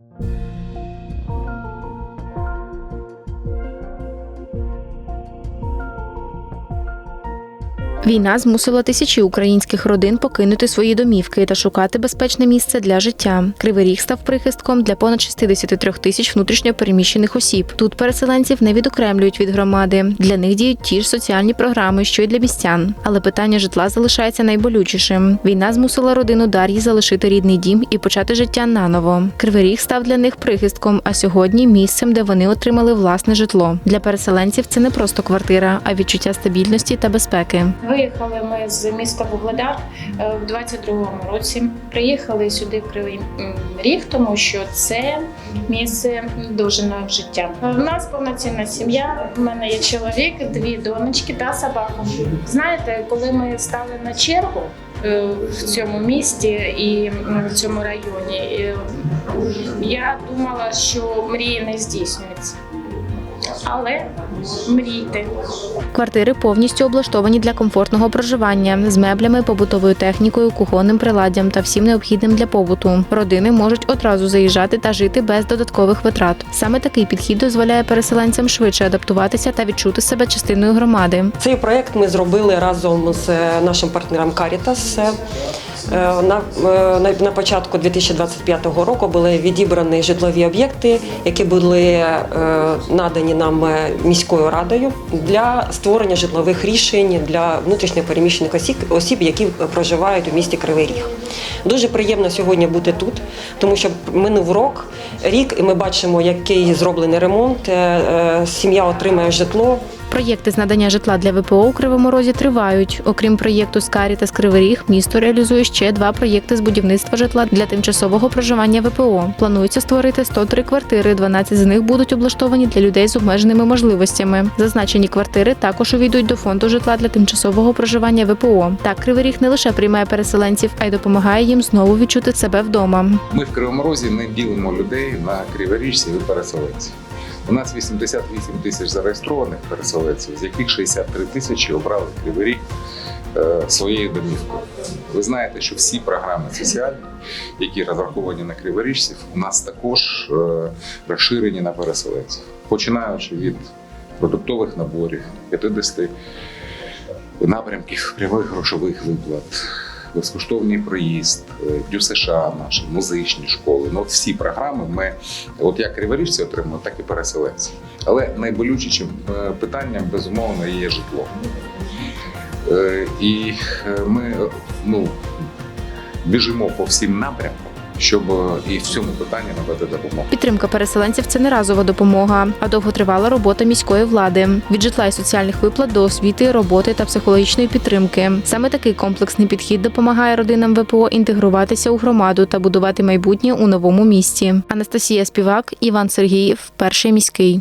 Thank you. Війна змусила тисячі українських родин покинути свої домівки та шукати безпечне місце для життя. Кривий ріг став прихистком для понад 63 тисяч внутрішньо переміщених осіб. Тут переселенців не відокремлюють від громади. Для них діють ті ж соціальні програми, що й для містян. Але питання житла залишається найболючішим. Війна змусила родину Дар'ї залишити рідний дім і почати життя наново. Кривий ріг став для них прихистком, а сьогодні місцем, де вони отримали власне житло. Для переселенців це не просто квартира, а відчуття стабільності та безпеки. Виїхали ми з міста Вугледар е, в 22-му році. Приїхали сюди в Кривий Ріг, тому що це місце довжиною життя. У нас повноцінна сім'я. У мене є чоловік, дві донечки та собака. Знаєте, коли ми стали на чергу е, в цьому місті і в цьому районі, е, я думала, що мрії не здійснюються. Але мрійте. Квартири повністю облаштовані для комфортного проживання з меблями, побутовою технікою, кухонним приладдям та всім необхідним для побуту. Родини можуть одразу заїжджати та жити без додаткових витрат. Саме такий підхід дозволяє переселенцям швидше адаптуватися та відчути себе частиною громади. Цей проект ми зробили разом з нашим партнером Caritas. Е, На, е, на, на початку 2025 року були відібрані житлові об'єкти, які були е, надані нам міською радою для створення житлових рішень для внутрішньопереміщених осіб, які проживають у місті Кривий Ріг. Дуже приємно сьогодні бути тут, тому що минув рок, рік, і ми бачимо, який зроблений ремонт. Сім'я отримає житло. Проєкти з надання житла для ВПО у Кривому Розі тривають. Окрім проєкту Скарі та Кривий Ріг, місто реалізує ще два проєкти з будівництва житла для тимчасового проживання ВПО. Планується створити 103 квартири. 12 з них будуть облаштовані для людей з обмеженими можливостями. Зазначені квартири також увійдуть до фонду житла для тимчасового проживання ВПО. Так, Кривий Ріг не лише приймає переселенців, а й допомагає їм знову відчути себе вдома. Ми в Кривому Розі не ділимо людей на криворіжців і переселенців. У нас 88 тисяч зареєстрованих переселенців, з яких 63 тисячі обрали Кривий Ріг е, своєю домівкою. Ви знаєте, що всі програми соціальні, які розраховані на криворіжців, у нас також е, розширені на переселенців, починаючи від продуктових наборів, 50 напрямків прямих грошових виплат, безкоштовний проїзд, е, ДЮСШ наші, музичні школи. Ну, от всі програми ми, от як криворіжці отримуємо, так і переселенці. Але найболючішим е, питанням, безумовно, є житло. Е, І ми ну, біжимо по всім напрямкам, щоб е, і в цьому питанні надати допомогу. Підтримка переселенців це не разова допомога, а довготривала робота міської влади від житла і соціальних виплат до освіти, роботи та психологічної підтримки. Саме такий комплексний підхід допомагає родинам ВПО інтегруватися у громаду та будувати майбутнє у новому місті. Анастасія Співак, Іван Сергіїв, перший міський.